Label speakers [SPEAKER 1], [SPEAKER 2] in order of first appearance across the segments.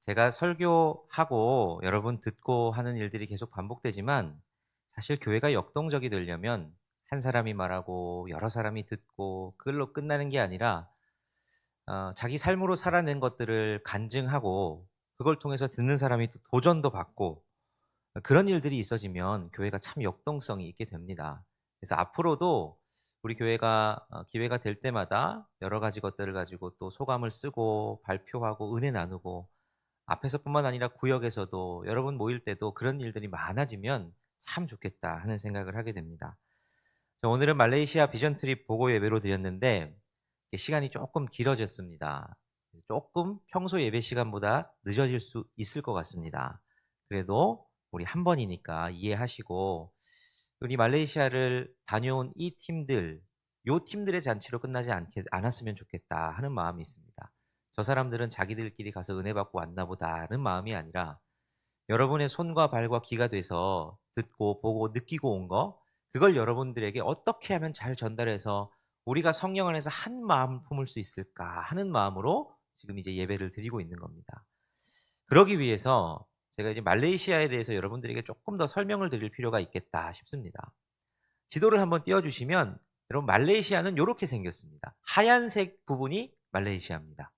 [SPEAKER 1] 제가 설교하고 여러분 듣고 하는 일들이 계속 반복되지만 사실 교회가 역동적이 되려면 한 사람이 말하고 여러 사람이 듣고 그걸로 끝나는 게 아니라 어, 자기 삶으로 살아낸 것들을 간증하고 그걸 통해서 듣는 사람이 또 도전도 받고 그런 일들이 있어지면 교회가 참 역동성이 있게 됩니다. 그래서 앞으로도 우리 교회가 어, 기회가 될 때마다 여러 가지 것들을 가지고 또 소감을 쓰고 발표하고 은혜 나누고 앞에서뿐만 아니라 구역에서도 여러분 모일 때도 그런 일들이 많아지면 참 좋겠다 하는 생각을 하게 됩니다. 자, 오늘은 말레이시아 비전 트립 보고 예배로 드렸는데 시간이 조금 길어졌습니다. 조금 평소 예배 시간보다 늦어질 수 있을 것 같습니다. 그래도 우리 한 번이니까 이해하시고 우리 말레이시아를 다녀온 이 팀들, 요 팀들의 잔치로 끝나지 않게, 않았으면 좋겠다 하는 마음이 있습니다. 저 사람들은 자기들끼리 가서 은혜 받고 왔나 보다는 마음이 아니라 여러분의 손과 발과 귀가 돼서 듣고 보고 느끼고 온 거, 그걸 여러분들에게 어떻게 하면 잘 전달해서 우리가 성령 안에서 한 마음 품을 수 있을까 하는 마음으로 지금 이제 예배를 드리고 있는 겁니다. 그러기 위해서 제가 이제 말레이시아에 대해서 여러분들에게 조금 더 설명을 드릴 필요가 있겠다 싶습니다. 지도를 한번 띄워주시면 여러분 말레이시아는 이렇게 생겼습니다. 하얀색 부분이 말레이시아입니다.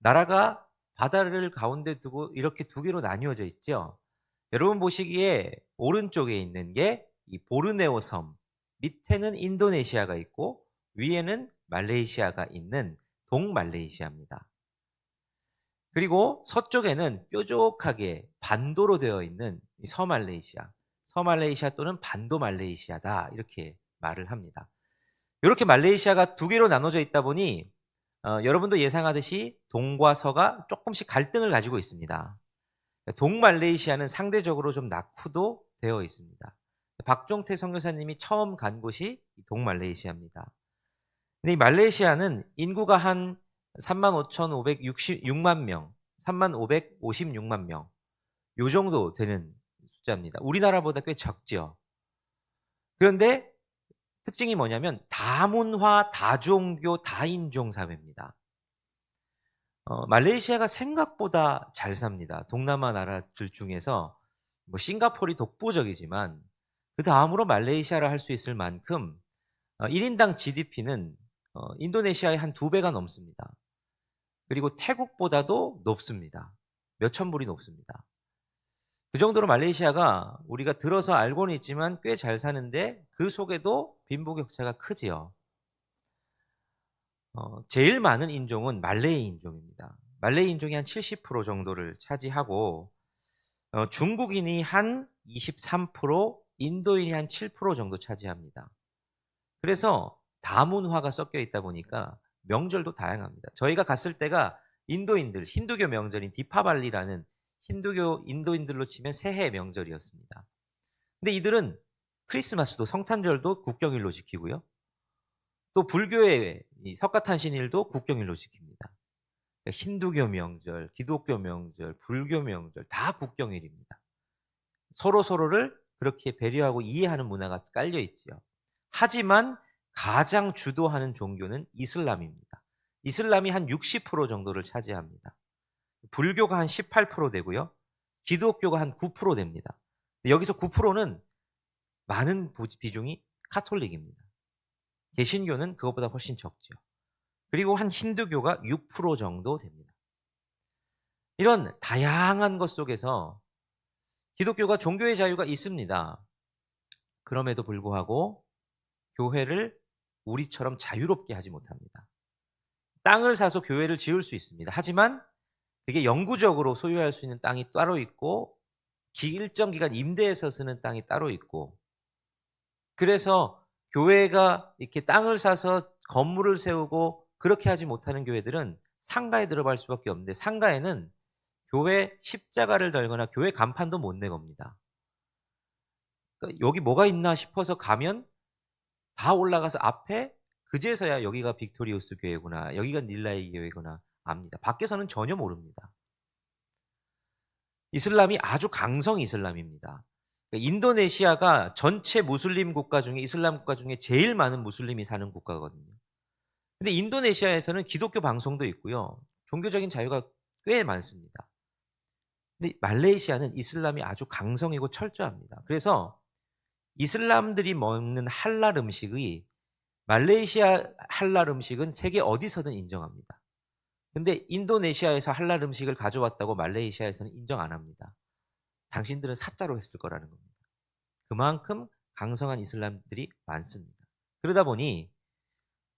[SPEAKER 1] 나라가 바다를 가운데 두고 이렇게 두 개로 나뉘어져 있죠. 여러분 보시기에 오른쪽에 있는 게 이 보르네오 섬, 밑에는 인도네시아가 있고 위에는 말레이시아가 있는 동말레이시아입니다. 그리고 서쪽에는 뾰족하게 반도로 되어 있는 서말레이시아, 서말레이시아 또는 반도 말레이시아다 이렇게 말을 합니다. 이렇게 말레이시아가 두 개로 나눠져 있다 보니 어, 여러분도 예상하듯이 동과 서가 조금씩 갈등을 가지고 있습니다. 동말레이시아는 상대적으로 좀 낙후도 되어 있습니다. 박종태 선교사님이 처음 간 곳이 동말레이시아입니다. 근데 이 말레이시아는 인구가 한 35,566만 명, 3556만 명, 요 정도 되는 숫자입니다. 우리나라보다 꽤 적죠. 그런데 특징이 뭐냐면 다문화, 다종교, 다인종 사회입니다. 어, 말레이시아가 생각보다 잘 삽니다. 동남아 나라들 중에서 뭐 싱가폴이 독보적이지만 그 다음으로 말레이시아를 할 수 있을 만큼 어, 1인당 GDP는 어, 인도네시아의 한 두 배가 넘습니다. 그리고 태국보다도 높습니다. 몇천 불이 높습니다. 그 정도로 말레이시아가 우리가 들어서 알고는 있지만 꽤 잘 사는데 그 속에도 빈부격차가 크지요. 어, 제일 많은 인종은 말레이 인종입니다. 말레이 인종이 한 70% 정도를 차지하고 어, 중국인이 한 23%, 인도인이 한 7% 정도 차지합니다. 그래서 다문화가 섞여 있다 보니까 명절도 다양합니다. 저희가 갔을 때가 인도인들, 힌두교 명절인 디파발리라는 힌두교 인도인들로 치면 새해 명절이었습니다. 근데 이들은 크리스마스도 성탄절도 국경일로 지키고요. 또 불교의 석가탄신일도 국경일로 지킵니다. 그러니까 힌두교 명절, 기독교 명절, 불교 명절 다 국경일입니다. 서로 서로를 그렇게 배려하고 이해하는 문화가 깔려 있지요. 하지만 가장 주도하는 종교는 이슬람입니다. 이슬람이 한 60% 정도를 차지합니다. 불교가 한 18% 되고요. 기독교가 한 9% 됩니다. 여기서 9%는 많은 비중이 카톨릭입니다. 개신교는 그것보다 훨씬 적죠. 그리고 한 힌두교가 6% 정도 됩니다. 이런 다양한 것 속에서 기독교가 종교의 자유가 있습니다. 그럼에도 불구하고 교회를 우리처럼 자유롭게 하지 못합니다. 땅을 사서 교회를 지을 수 있습니다. 하지만 그게 영구적으로 소유할 수 있는 땅이 따로 있고 일정 기간 임대해서 쓰는 땅이 따로 있고 그래서 교회가 이렇게 땅을 사서 건물을 세우고 그렇게 하지 못하는 교회들은 상가에 들어갈 수밖에 없는데 상가에는 교회 십자가를 달거나 교회 간판도 못 내겁니다. 그러니까 여기 뭐가 있나 싶어서 가면 다 올라가서 앞에 그제서야 여기가 빅토리우스 교회구나, 여기가 닐라이 교회구나 압니다. 밖에서는 전혀 모릅니다. 이슬람이 아주 강성 이슬람입니다. 그러니까 인도네시아가 전체 무슬림 국가 중에 이슬람 국가 중에 제일 많은 무슬림이 사는 국가거든요. 근데 인도네시아에서는 기독교 방송도 있고요. 종교적인 자유가 꽤 많습니다. 근데 말레이시아는 이슬람이 아주 강성이고 철저합니다. 그래서 이슬람들이 먹는 할랄 음식이 말레이시아 할랄 음식은 세계 어디서든 인정합니다. 근데 인도네시아에서 할랄 음식을 가져왔다고 말레이시아에서는 인정 안 합니다. 당신들은 사자로 했을 거라는 겁니다. 그만큼 강성한 이슬람들이 많습니다. 그러다 보니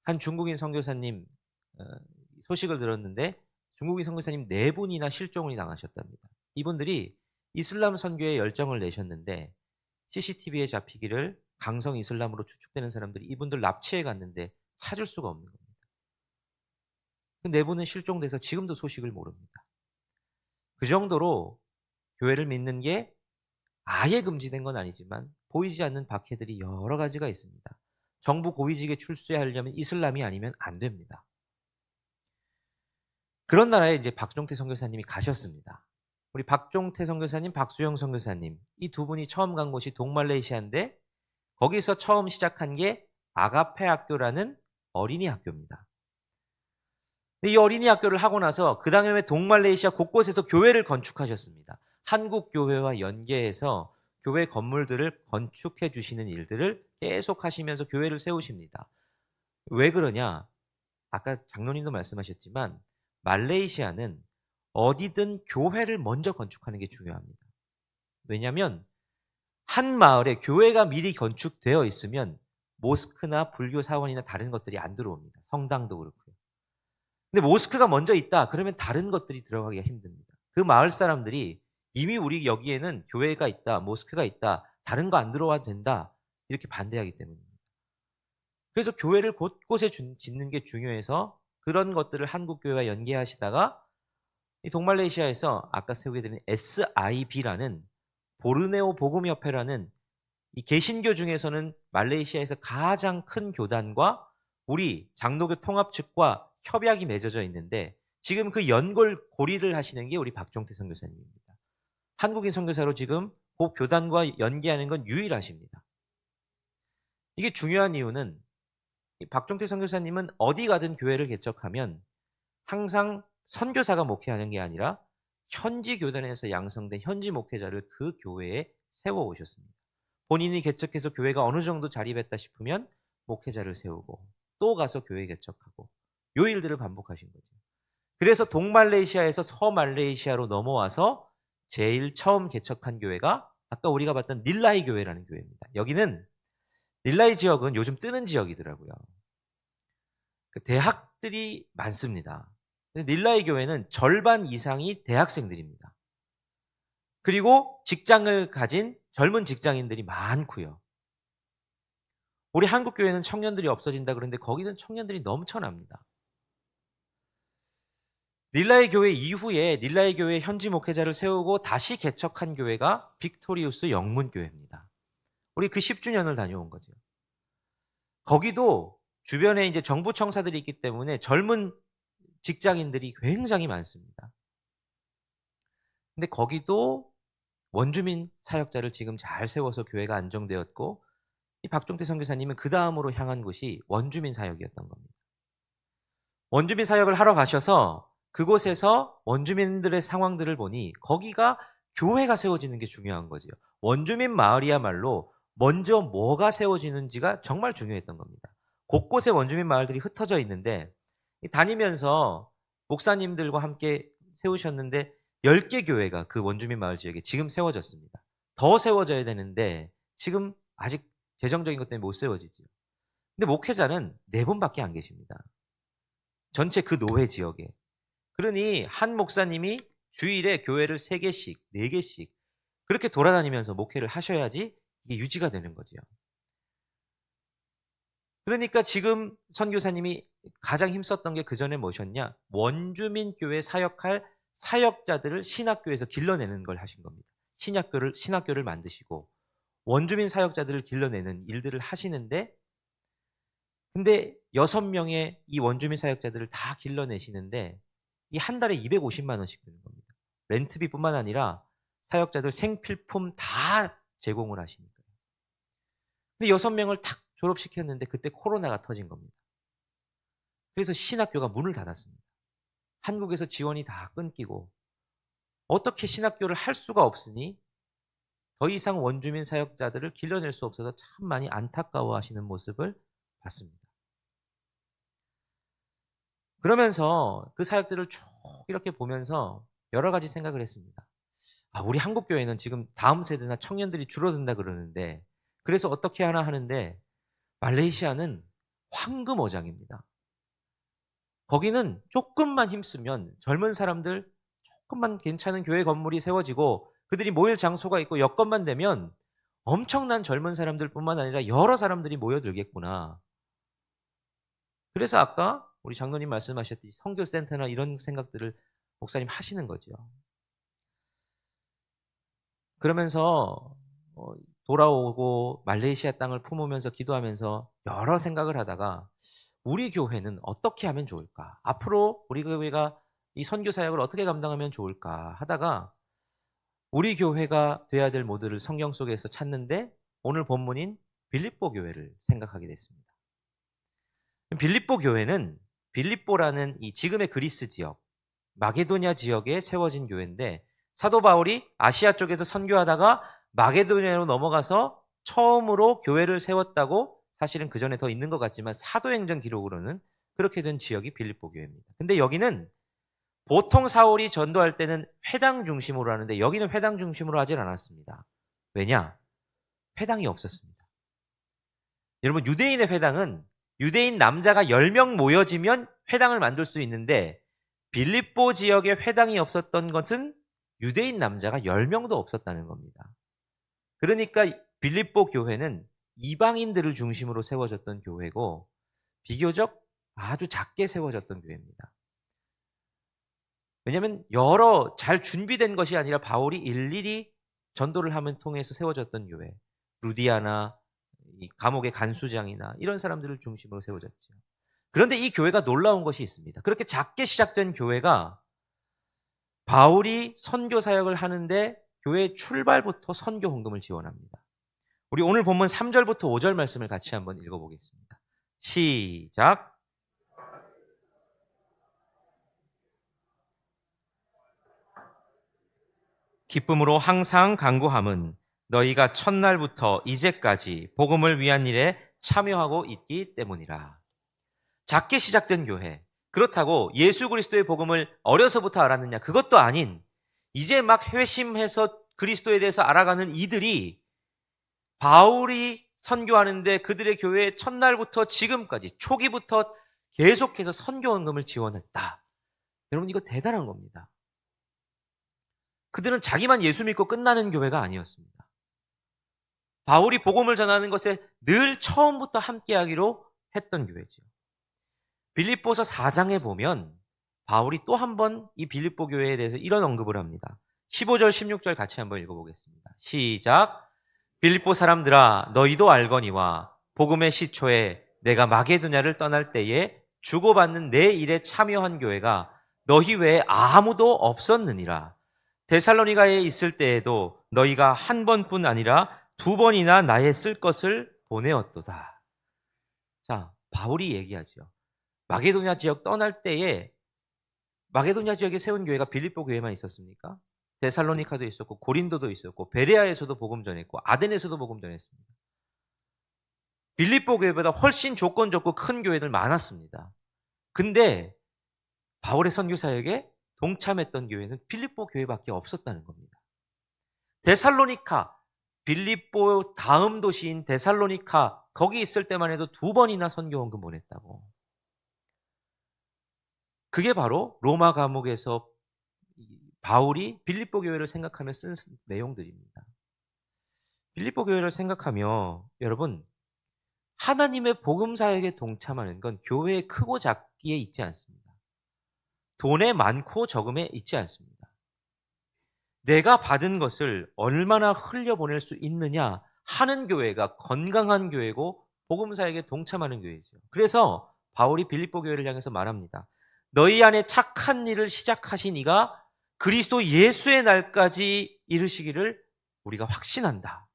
[SPEAKER 1] 한 중국인 선교사님 어, 소식을 들었는데 중국인 선교사님 네 분이나 실종을 당하셨답니다. 이분들이 이슬람 선교에 열정을 내셨는데 CCTV에 잡히기를 강성 이슬람으로 추측되는 사람들이 이분들 납치해 갔는데 찾을 수가 없는 겁니다. 그네 분은 실종돼서 지금도 소식을 모릅니다. 그 정도로 교회를 믿는 게 아예 금지된 건 아니지만 보이지 않는 박해들이 여러 가지가 있습니다. 정부 고위직에 출세하려면 이슬람이 아니면 안 됩니다. 그런 나라에 이제 박종태 선교사님이 가셨습니다. 우리 박종태 선교사님, 박수영 선교사님 이 두 분이 처음 간 곳이 동말레이시아인데 거기서 처음 시작한 게 아가페 학교라는 어린이 학교입니다. 이 어린이 학교를 하고 나서 그 다음에 동말레이시아 곳곳에서 교회를 건축하셨습니다. 한국 교회와 연계해서 교회 건물들을 건축해 주시는 일들을 계속 하시면서 교회를 세우십니다. 왜 그러냐? 아까 장로님도 말씀하셨지만 말레이시아는 어디든 교회를 먼저 건축하는 게 중요합니다. 왜냐하면 한 마을에 교회가 미리 건축되어 있으면 모스크나 불교 사원이나 다른 것들이 안 들어옵니다. 성당도 그렇고요. 근데 모스크가 먼저 있다. 그러면 다른 것들이 들어가기가 힘듭니다. 그 마을 사람들이 이미 우리 여기에는 교회가 있다, 모스크가 있다, 다른 거 안 들어와도 된다. 이렇게 반대하기 때문입니다. 그래서 교회를 곳곳에 짓는 게 중요해서 그런 것들을 한국 교회와 연계하시다가 이 동말레이시아에서 아까 세우게 되는 SIB라는 보르네오 복음협회라는 이 개신교 중에서는 말레이시아에서 가장 큰 교단과 우리 장로교 통합 측과 협약이 맺어져 있는데 지금 그 연골 고리를 하시는 게 우리 박종태 선교사님입니다. 한국인 선교사로 지금 그 교단과 연계하는 건 유일하십니다. 이게 중요한 이유는 박종태 선교사님은 어디 가든 교회를 개척하면 항상 선교사가 목회하는 게 아니라 현지 교단에서 양성된 현지 목회자를 그 교회에 세워 오셨습니다. 본인이 개척해서 교회가 어느 정도 자립했다 싶으면 목회자를 세우고 또 가서 교회 개척하고 요 일들을 반복하신 거죠. 그래서 동말레이시아에서 서말레이시아로 넘어와서 제일 처음 개척한 교회가 아까 우리가 봤던 닐라이 교회라는 교회입니다. 여기는 닐라이 지역은 요즘 뜨는 지역이더라고요. 그 대학들이 많습니다. 그래서 닐라이 교회는 절반 이상이 대학생들입니다. 그리고 직장을 가진 젊은 직장인들이 많고요. 우리 한국 교회는 청년들이 없어진다 그러는데 거기는 청년들이 넘쳐납니다. 닐라이 교회 이후에 닐라이 교회 현지 목회자를 세우고 다시 개척한 교회가 빅토리우스 영문 교회입니다. 우리 그 10주년을 다녀온 거죠. 거기도 주변에 이제 정부 청사들이 있기 때문에 젊은 직장인들이 굉장히 많습니다. 근데 거기도 원주민 사역자를 지금 잘 세워서 교회가 안정되었고 이 박종태 선교사님은 그 다음으로 향한 곳이 원주민 사역이었던 겁니다. 원주민 사역을 하러 가셔서 그곳에서 원주민들의 상황들을 보니 거기가 교회가 세워지는 게 중요한 거죠. 원주민 마을이야말로 먼저 뭐가 세워지는지가 정말 중요했던 겁니다. 곳곳에 원주민 마을들이 흩어져 있는데 다니면서 목사님들과 함께 세우셨는데 10개 교회가 그 원주민 마을 지역에 지금 세워졌습니다. 더 세워져야 되는데 지금 아직 재정적인 것 때문에 못 세워지죠. 근데 목회자는 네 분밖에 안 계십니다. 전체 그 노회 지역에. 그러니 한 목사님이 주일에 교회를 3개씩, 4개씩 그렇게 돌아다니면서 목회를 하셔야지 이게 유지가 되는 거죠. 그러니까 지금 선교사님이 가장 힘썼던 게 그 전에 뭐셨냐? 원주민 교회 사역할 사역자들을 신학교에서 길러내는 걸 하신 겁니다. 신학교를 신학교를 만드시고 원주민 사역자들을 길러내는 일들을 하시는데 근데 여섯 명의 이 원주민 사역자들을 다 길러내시는데 이 한 달에 250만 원씩 드는 겁니다. 렌트비뿐만 아니라 사역자들 생필품 다 제공을 하시니까요. 근데 여섯 명을 탁 졸업시켰는데 그때 코로나가 터진 겁니다. 그래서 신학교가 문을 닫았습니다. 한국에서 지원이 다 끊기고 어떻게 신학교를 할 수가 없으니 더 이상 원주민 사역자들을 길러낼 수 없어서 참 많이 안타까워하시는 모습을 봤습니다. 그러면서 그 사역들을 쭉 이렇게 보면서 여러 가지 생각을 했습니다. 아, 우리 한국 교회는 지금 다음 세대나 청년들이 줄어든다 그러는데 그래서 어떻게 하나 하는데 말레이시아는 황금 어장입니다. 거기는 조금만 힘쓰면 젊은 사람들 조금만 괜찮은 교회 건물이 세워지고 그들이 모일 장소가 있고 여건만 되면 엄청난 젊은 사람들뿐만 아니라 여러 사람들이 모여들겠구나. 그래서 아까 우리 장로님 말씀하셨듯이 선교센터나 이런 생각들을 목사님 하시는 거죠. 그러면서 어, 돌아오고 말레이시아 땅을 품으면서 기도하면서 여러 생각을 하다가 우리 교회는 어떻게 하면 좋을까? 앞으로 우리 교회가 이 선교 사역을 어떻게 감당하면 좋을까 하다가 우리 교회가 돼야 될 모델을 성경 속에서 찾는데 오늘 본문인 빌립보 교회를 생각하게 됐습니다. 빌립보 교회는 빌립보라는 이 지금의 그리스 지역, 마게도냐 지역에 세워진 교회인데 사도 바울이 아시아 쪽에서 선교하다가 마게도냐로 넘어가서 처음으로 교회를 세웠다고 사실은 그 전에 더 있는 것 같지만 사도행전 기록으로는 그렇게 된 지역이 빌립보 교회입니다. 근데 여기는 보통 사울이 전도할 때는 회당 중심으로 하는데 여기는 회당 중심으로 하질 않았습니다. 왜냐? 회당이 없었습니다. 여러분 유대인의 회당은 유대인 남자가 10명 모여지면 회당을 만들 수 있는데 빌립보 지역에 회당이 없었던 것은 유대인 남자가 10명도 없었다는 겁니다. 그러니까 빌립보 교회는 이방인들을 중심으로 세워졌던 교회고 비교적 아주 작게 세워졌던 교회입니다. 왜냐하면 여러 잘 준비된 것이 아니라 바울이 일일이 전도를 하면 통해서 세워졌던 교회, 루디아나 감옥의 간수장이나 이런 사람들을 중심으로 세워졌죠. 그런데 이 교회가 놀라운 것이 있습니다. 그렇게 작게 시작된 교회가 바울이 선교 사역을 하는데 교회 출발부터 선교 헌금을 지원합니다. 우리 오늘 본문 3절부터 5절 말씀을 같이 한번 읽어보겠습니다. 시작. 기쁨으로 항상 간구함은 너희가 첫날부터 이제까지 복음을 위한 일에 참여하고 있기 때문이라. 작게 시작된 교회. 그렇다고 예수 그리스도의 복음을 어려서부터 알았느냐? 그것도 아닌 이제 막 회심해서 그리스도에 대해서 알아가는 이들이 바울이 선교하는데 그들의 교회 첫날부터 지금까지 초기부터 계속해서 선교 헌금을 지원했다. 여러분 이거 대단한 겁니다. 그들은 자기만 예수 믿고 끝나는 교회가 아니었습니다. 바울이 복음을 전하는 것에 늘 처음부터 함께하기로 했던 교회죠. 빌립보서 4장에 보면 바울이 또 한 번 이 빌립보 교회에 대해서 이런 언급을 합니다. 15절, 16절 같이 한번 읽어보겠습니다. 시작. 빌립보 사람들아, 너희도 알거니와 복음의 시초에 내가 마게도냐를 떠날 때에 주고받는 내 일에 참여한 교회가 너희 외에 아무도 없었느니라. 데살로니가에 있을 때에도 너희가 한 번뿐 아니라 두 번이나 나의 쓸 것을 보내었도다. 자, 바울이 얘기하죠. 마게도냐 지역 떠날 때에 마게도냐 지역에 세운 교회가 빌립보 교회만 있었습니까? 데살로니카도 있었고 고린도도 있었고 베레아에서도 복음 전했고 아덴에서도 복음 전했습니다. 빌립보 교회보다 훨씬 조건 좋고 큰 교회들 많았습니다. 근데 바울의 선교 사역에 동참했던 교회는 빌립보 교회밖에 없었다는 겁니다. 데살로니카, 빌립보 다음 도시인 데살로니카 거기 있을 때만 해도 두 번이나 선교 원금 보냈다고. 그게 바로 로마 감옥에서 바울이 빌립보 교회를 생각하며 쓴 내용들입니다. 빌립보 교회를 생각하며 여러분 하나님의 복음 사역에 동참하는 건 교회의 크고 작기에 있지 않습니다. 돈에 많고 적음에 있지 않습니다. 내가 받은 것을 얼마나 흘려보낼 수 있느냐 하는 교회가 건강한 교회고 복음 사역에 동참하는 교회죠. 그래서 바울이 빌립보 교회를 향해서 말합니다. 너희 안에 착한 일을 시작하신 이가 그리스도 예수의 날까지 이르시기를 우리가 확신한다.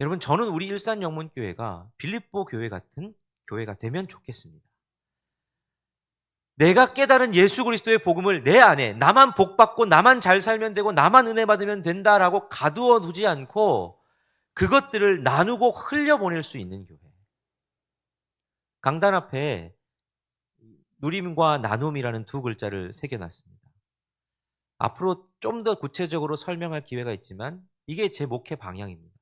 [SPEAKER 1] 여러분, 저는 우리 일산 영문교회가 빌립보 교회 같은 교회가 되면 좋겠습니다. 내가 깨달은 예수 그리스도의 복음을 내 안에 나만 복 받고 나만 잘 살면 되고 나만 은혜 받으면 된다라고 가두어 두지 않고 그것들을 나누고 흘려보낼 수 있는 교회. 강단 앞에 누림과 나눔이라는 두 글자를 새겨놨습니다. 앞으로 좀 더 구체적으로 설명할 기회가 있지만 이게 제 목회 방향입니다.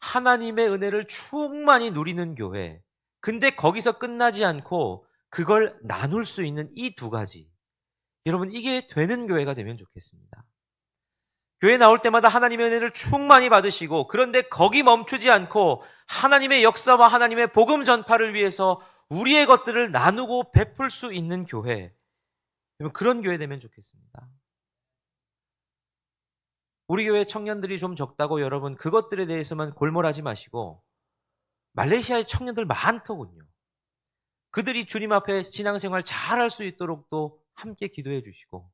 [SPEAKER 1] 하나님의 은혜를 충만히 누리는 교회. 근데 거기서 끝나지 않고 그걸 나눌 수 있는 이 두 가지. 여러분, 이게 되는 교회가 되면 좋겠습니다. 교회 나올 때마다 하나님의 은혜를 충만히 받으시고, 그런데 거기 멈추지 않고 하나님의 역사와 하나님의 복음 전파를 위해서 우리의 것들을 나누고 베풀 수 있는 교회. 여러분, 그런 교회 되면 좋겠습니다. 우리 교회 청년들이 좀 적다고 여러분 그것들에 대해서만 골몰하지 마시고 말레이시아의 청년들 많더군요. 그들이 주님 앞에 신앙생활 잘 할 수 있도록 또 함께 기도해 주시고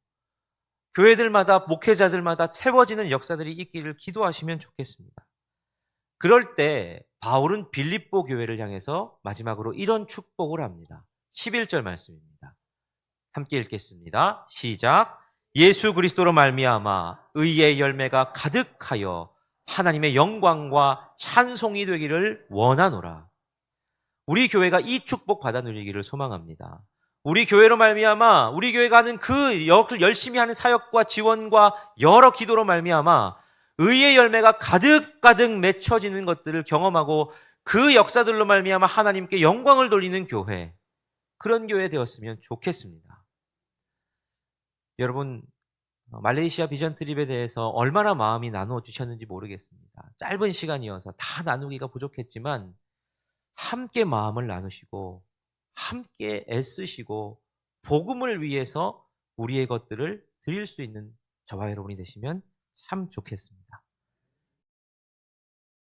[SPEAKER 1] 교회들마다 목회자들마다 세워지는 역사들이 있기를 기도하시면 좋겠습니다. 그럴 때 바울은 빌립보 교회를 향해서 마지막으로 이런 축복을 합니다. 11절 말씀입니다. 함께 읽겠습니다. 시작. 예수 그리스도로 말미암아 의의 열매가 가득하여 하나님의 영광과 찬송이 되기를 원하노라. 우리 교회가 이 축복 받아 누리기를 소망합니다. 우리 교회로 말미암아 우리 교회가 하는 그 역을 열심히 하는 사역과 지원과 여러 기도로 말미암아 의의 열매가 가득 가득 맺혀지는 것들을 경험하고 그 역사들로 말미암아 하나님께 영광을 돌리는 교회 그런 교회 되었으면 좋겠습니다. 여러분 어, 말레이시아 비전 트립에 대해서 얼마나 마음이 나누어 주셨는지 모르겠습니다. 짧은 시간이어서 다 나누기가 부족했지만 함께 마음을 나누시고 함께 애쓰시고 복음을 위해서 우리의 것들을 드릴 수 있는 저와 여러분이 되시면 참 좋겠습니다.